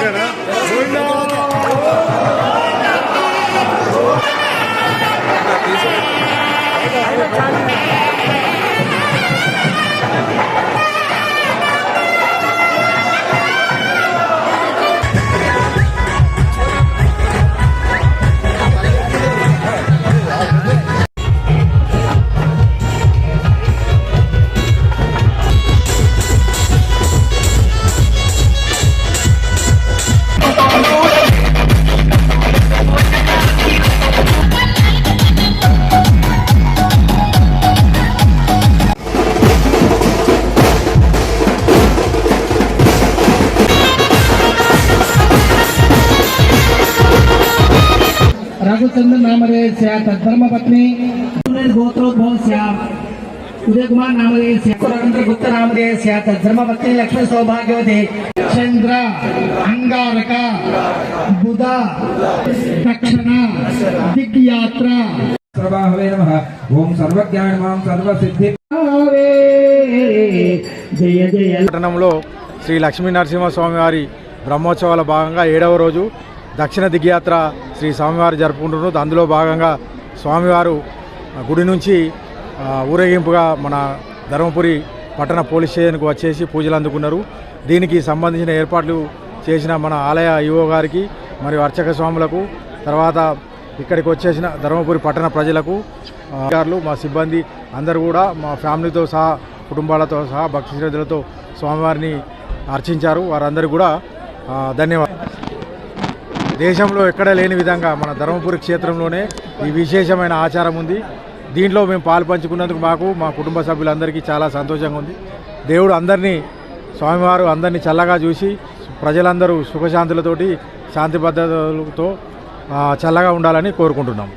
Thank you. रघुचंद्र नामधेयस्य तद्धर्मपत्नी गोत्रोद्भवस्य Uday Kumar नामधेयस्य Ravindra गुप्त नामधेयस्य तद्धर्मपत्नी लक्ष्मी सौभाग्यवती चंद्र अंगारक बुध दक्षिण दिग्यात्र प्रभावे नमः ओम सर्वज्ञानमां सर्वसिद्धि జయ జయ పట్టణంలో శ్రీ లక్ష్మీ నరసింహస్వామి వారి బ్రహ్మోత్సవాల భాగంగా ఏడవ రోజు దక్షిణ దిగ్యాత్ర శ్రీ స్వామివారు జరుపుకుంటున్నారు. అందులో భాగంగా స్వామివారు గుడి నుంచి ఊరేగింపుగా మన ధర్మపురి పట్టణ పోలీస్ స్టేషన్కు వచ్చేసి పూజలు అందుకున్నారు. దీనికి సంబంధించిన ఏర్పాట్లు చేసిన మన ఆలయ ఈవో గారికి మరియు అర్చక స్వాములకు తర్వాత ఇక్కడికి వచ్చేసిన ధర్మపురి పట్టణ ప్రజలకు అధికారులు మా సిబ్బంది అందరూ కూడా మా ఫ్యామిలీతో సహా కుటుంబాలతో సహా భక్తి శ్రద్ధలతో స్వామివారిని అర్చించారు. వారందరూ కూడా ధన్యవాదాలు. దేశంలో ఎక్కడ లేని విధంగా మన ధర్మపురి క్షేత్రంలోనే ఈ విశేషమైన ఆచారం ఉంది. దీంట్లో మేము పాలు పంచుకున్నందుకు మాకు మా కుటుంబ సభ్యులందరికీ చాలా సంతోషంగా ఉంది. దేవుడు అందరినీ స్వామివారు అందరినీ చల్లగా చూసి ప్రజలందరూ సుఖశాంతులతోటి శాంతి భద్రతలతో చల్లగా ఉండాలని కోరుకుంటున్నాం.